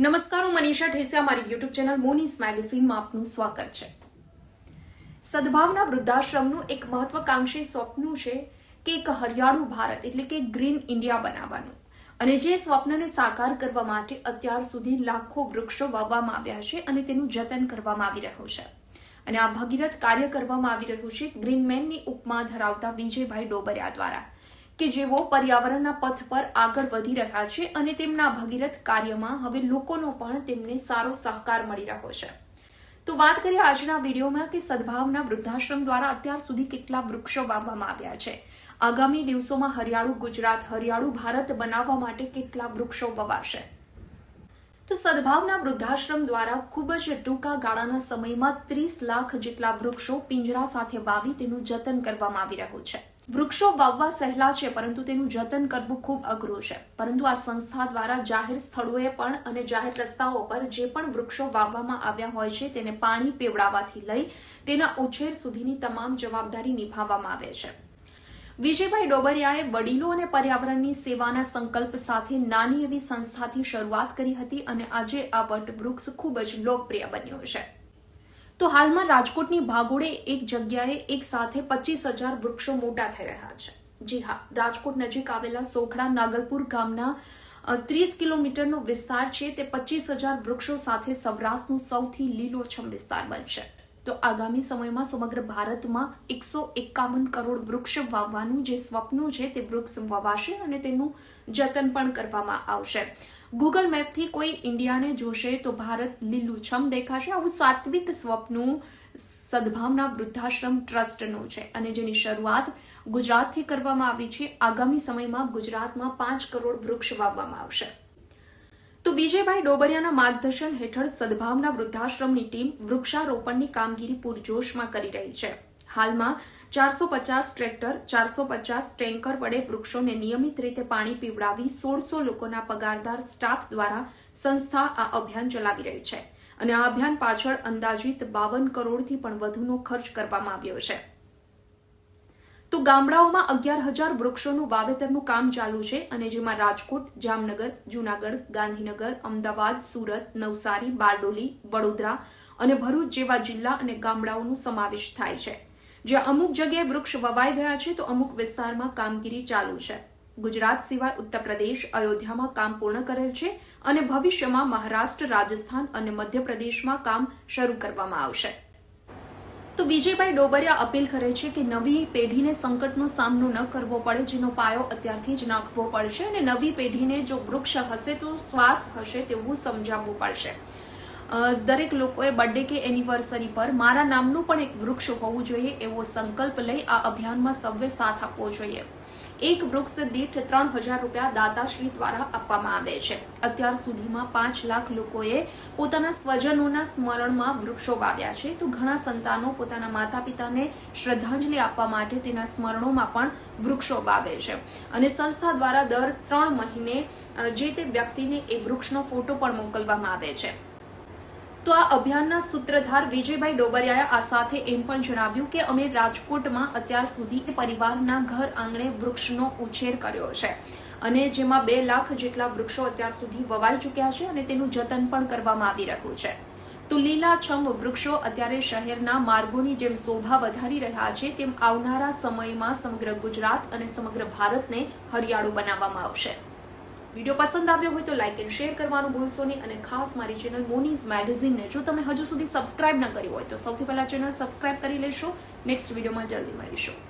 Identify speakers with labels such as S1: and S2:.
S1: નમસ્કાર, હું મનીષા ઠેસિયા મારી યુટ્યુબ ચેનલ મોનીસ મેગેઝિનમાં આપનું સ્વાગત છે. સદભાવના વૃદ્ધાશ્રમનું એક મહત્વકાંક્ષી સ્વપ્ન છે કે એક હરિયાળું ભારત, એટલે કે ગ્રીન ઇન્ડિયા બનાવવાનું. અને જે સ્વપ્નને સાકાર કરવા માટે અત્યાર સુધી લાખો વૃક્ષો વાવવામાં આવ્યા છે અને તેનું જતન કરવામાં આવી રહ્યું છે. અને આ ભગીરથ કાર્ય કરવામાં આવી રહ્યું છે ગ્રીન મેનની ઉપમા ધરાવતા વિજયભાઈ ડોબરિયા દ્વારા. કે જેઓ પર્યાવરણના પથ પર આગળ વધી રહ્યા છે અને તેમના ભગીરથ કાર્યમાં હવે લોકોનો પણ તેમને સારો સહકાર મળી રહ્યો છે. તો વાત કરીએ આજના વિડીયોમાં કે સદભાવના વૃદ્ધાશ્રમ દ્વારા અત્યાર સુધી કેટલા વૃક્ષો વાવવામાં આવ્યા છે. આગામી દિવસોમાં હરિયાળું ગુજરાત, હરિયાળું ભારત બનાવવા માટે કેટલા વૃક્ષો વવાશે? તો સદભાવના વૃદ્ધાશ્રમ દ્વારા ખૂબ જ ટૂંકા ગાળાના સમયમાં ત્રીસ લાખ જેટલા વૃક્ષો પિંજરા સાથે વાવી તેનું જતન કરવામાં આવી રહ્યું છે. વૃક્ષો વાવવા સહેલા છે, પરંતુ તેનું જતન કરવું ખૂબ અઘરું છે. પરંતુ આ સંસ્થા દ્વારા જાહેર સ્થળોએ પણ અને જાહેર રસ્તાઓ પર જે પણ વૃક્ષો વાવવામાં આવ્યા હોય છે, તેને પાણી પીવડાવવાથી લઈ તેના ઉછેર સુધીની તમામ જવાબદારી નિભાવવામાં આવે છે. વિજયભાઈ ડોબરિયાએ વડીલો અને પર્યાવરણની સેવાના સંકલ્પ સાથે નાની એવી સંસ્થાથી શરૂઆત કરી હતી અને આજે આ વટવૃક્ષ ખૂબ જ લોકપ્રિય બન્યું છે. તો હાલમાં રાજકોટની ભાગોળે એક જગ્યાએ એક સાથે પચીસ હજાર વૃક્ષો મોટા થઈ રહ્યા છે. જી હા, રાજકોટ નજીક આવેલા સોખડા નાગલપુર ગામના ત્રીસ કિલોમીટરનો વિસ્તાર છે. તે પચીસ હજાર વૃક્ષો સાથે સૌરાષ્ટ્રનું સૌથી લીલોછમ વિસ્તાર બનશે. તો આગામી સમયમાં સમગ્ર ભારતમાં એકસો એકાવન કરોડ વૃક્ષ વાવવાનું જે સ્વપ્ન છે તે વૃક્ષ વવાશે અને તેનું જતન પણ કરવામાં આવશે. ગૂગલ મેપથી કોઈ ઇન્ડિયાને જોશે તો ભારત લીલુંછમ દેખાશે. આવું સાત્વિક સ્વપ્ન સદભાવના વૃદ્ધાશ્રમ ટ્રસ્ટનું છે અને જેની શરૂઆત ગુજરાતથી કરવામાં આવી છે. આગામી સમયમાં ગુજરાતમાં પાંચ કરોડ વૃક્ષ વાવવામાં આવશે. તો વિજયભાઈ ડોબરિયાના માર્ગદર્શન હેઠળ સદભાવના વૃદ્ધાશ્રમની ટીમ વૃક્ષારોપણની કામગીરી પૂરજોશમાં કરી રહી છે. હાલમાં ચારસો પચાસ ટ્રેક્ટર, ચારસો પચાસ ટેન્કર વડે વૃક્ષોને નિયમિત રીતે પાણી પીવડાવી સોળસો લોકોના પગારદાર સ્ટાફ દ્વારા સંસ્થા આ અભિયાન ચલાવી રહી છે. અને આ અભિયાન પાછળ અંદાજિત બાવન કરોડથી પણ વધુનો ખર્ચ કરવામાં આવ્યો છે. તો ગામડાઓમાં અગિયાર હજાર વૃક્ષોનું વાવેતરનું કામ ચાલુ છે અને જેમાં રાજકોટ, જામનગર, જૂનાગઢ, ગાંધીનગર, અમદાવાદ, સુરત, નવસારી, બારડોલી, વડોદરા અને ભરૂચ જેવા જિલ્લા અને ગામડાઓનો સમાવેશ થાય છે. જ્યાં અમુક જગ્યાએ વૃક્ષ વવાઈ ગયા છે તો અમુક વિસ્તારમાં કામગીરી ચાલુ છે. ગુજરાત સિવાય ઉત્તર પ્રદેશ અયોધ્યામાં કામ પૂર્ણ કરેલ છે અને ભવિષ્યમાં મહારાષ્ટ્ર, રાજસ્થાન અને મધ્યપ્રદેશમાં કામ શરૂ કરવામાં આવશે. તો વિજયભાઈ ડોબરિયા અપીલ કરે છે કે નવી પેઢીને સંકટનો સામનો ન કરવો પડે, જેનો પાયો અત્યારથી જ નાખવો પડશે અને નવી પેઢીને જો વૃક્ષ હશે તો શ્વાસ હશે તેવું સમજાવવું પડશે. દરેક લોકોએ બર્થડે કે એનિવર્સરી પર મારા નામનું પણ એક વૃક્ષ હોવું જોઈએ એવો સંકલ્પ લઈ આ અભિયાનમાં સૌએ સાથ આપવો જોઈએ. એક વૃક્ષ દીઠ ત્રણ હજાર રૂપિયા દાતાશ્રી દ્વારા આપવામાં આવે છે. અત્યાર સુધીમાં પાંચ લાખ લોકોએ પોતાના સ્વજનોના સ્મરણમાં વૃક્ષો વાવ્યા છે. તો ઘણા સંતાનો પોતાના માતા પિતાને શ્રદ્ધાંજલિ આપવા માટે તેના સ્મરણોમાં પણ વૃક્ષો વાવે છે. અને સંસ્થા દ્વારા દર ત્રણ મહિને જે તે વ્યક્તિને એ વૃક્ષનો ફોટો પણ મોકલવામાં આવે છે. તો આ અભિયાનના સૂત્રધાર વિજયભાઈ ડોબરિયાએ આ સાથે એમ પણ જણાવ્યું કે અમે રાજકોટમાં અત્યાર સુધી પરિવારના ઘર આંગણે વૃક્ષનો ઉછેર કર્યો છે અને જેમાં બે લાખ જેટલા વૃક્ષો અત્યાર સુધી વવાઈ ચૂક્યા છે અને તેનું જતન પણ કરવામાં આવી રહ્યું છે. તો લીલાછમ વૃક્ષો અત્યારે શહેરના માર્ગોની જેમ શોભા વધારી રહ્યા છે, તેમ આવનારા સમયમાં સમગ્ર ગુજરાત અને સમગ્ર ભારતને હરિયાળું બનાવવામાં આવશે. વીડિયો પસંદ આવ્યો હોય તો લાઇક એન્ડ શેર કરવાનું ભૂલશો નહીં અને ખાસ મારી ચેનલ મોનીઝ મેગેઝિનને જો તમે હજુ સુધી સબસ્ક્રાઇબ ન કરી હોય તો સૌથી પહેલા ચેનલ સબસ્ક્રાઇબ કરી લેશો. નેક્સ્ટ વિડીયોમાં જલ્દી મળીશું.